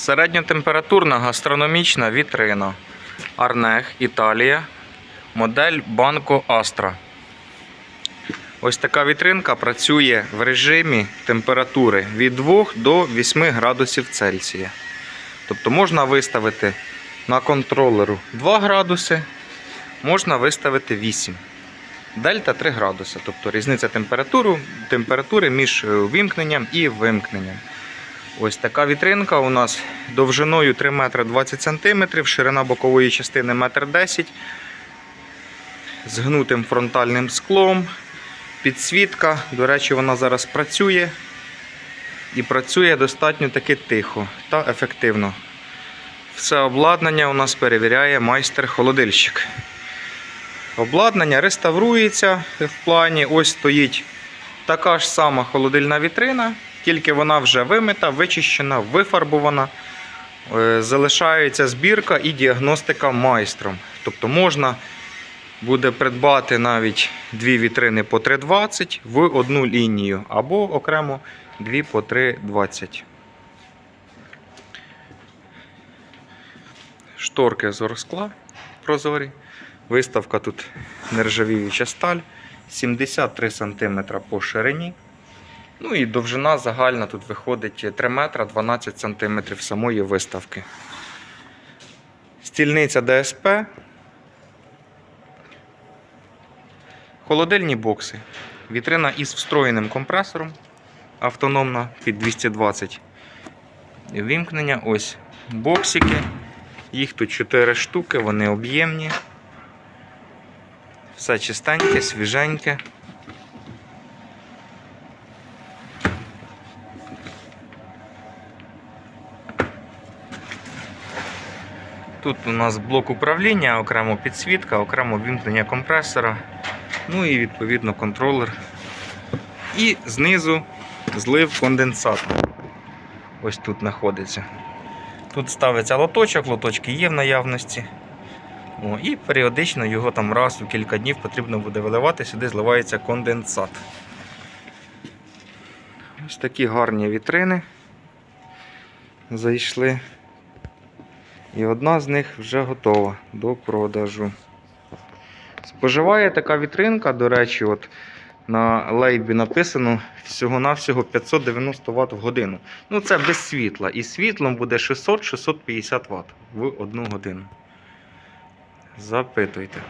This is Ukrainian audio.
Середньотемпературна гастрономічна вітрина. Арнех, Італія. Модель Банко Астра. Ось така вітринка працює в режимі температури від 2 до 8 градусів Цельсія. Тобто можна виставити на контролеру 2 градуси, можна виставити 8. Дельта 3 градуси, тобто різниця температури між е, вимкненням і вимкненням. Ось така вітринка у нас довжиною 3 метри 20 см, ширина бокової частини 1,10 м, з гнутим фронтальним склом, підсвітка. До речі, вона зараз працює і працює достатньо таки тихо та ефективно. Все обладнання у нас перевіряє майстер-холодильщик. Обладнання реставрується в плані. Ось стоїть така ж сама холодильна вітрина, тільки вона вже вимита, вичищена, вифарбована. Е, Залишається збірка і діагностика майстром. Тобто можна буде придбати навіть дві вітрини по 3,20 в одну лінію, або окремо дві по 3,20. Шторки з орскла прозорі. Виставка тут нержавіюча сталь, 73 см по ширині. Ну і довжина загальна тут виходить 3 метра 12 см самої виставки. Стільниця ДСП. Холодильні бокси. Вітрина із встроєним компресором. Автономна під 220. Вімкнення. Ось боксики. Їх тут 4 штуки, вони об'ємні. Все чистеньке, свіженьке. Тут у нас блок управління, окремо підсвітка, окремо вімкнення компресора, ну і відповідно контролер. І знизу злив конденсат. Ось тут знаходиться. Тут ставиться лоточок, лоточки є в наявності. О, і періодично його там раз у кілька днів потрібно буде виливати, сюди зливається конденсат. Ось такі гарні вітрини зайшли. І одна з них вже готова до продажу. Споживає така вітринка, до речі, от на лейбі написано всього-навсього 590 Вт в годину. Ну це без світла. І світлом буде 600-650 Вт в одну годину. Запитуйте.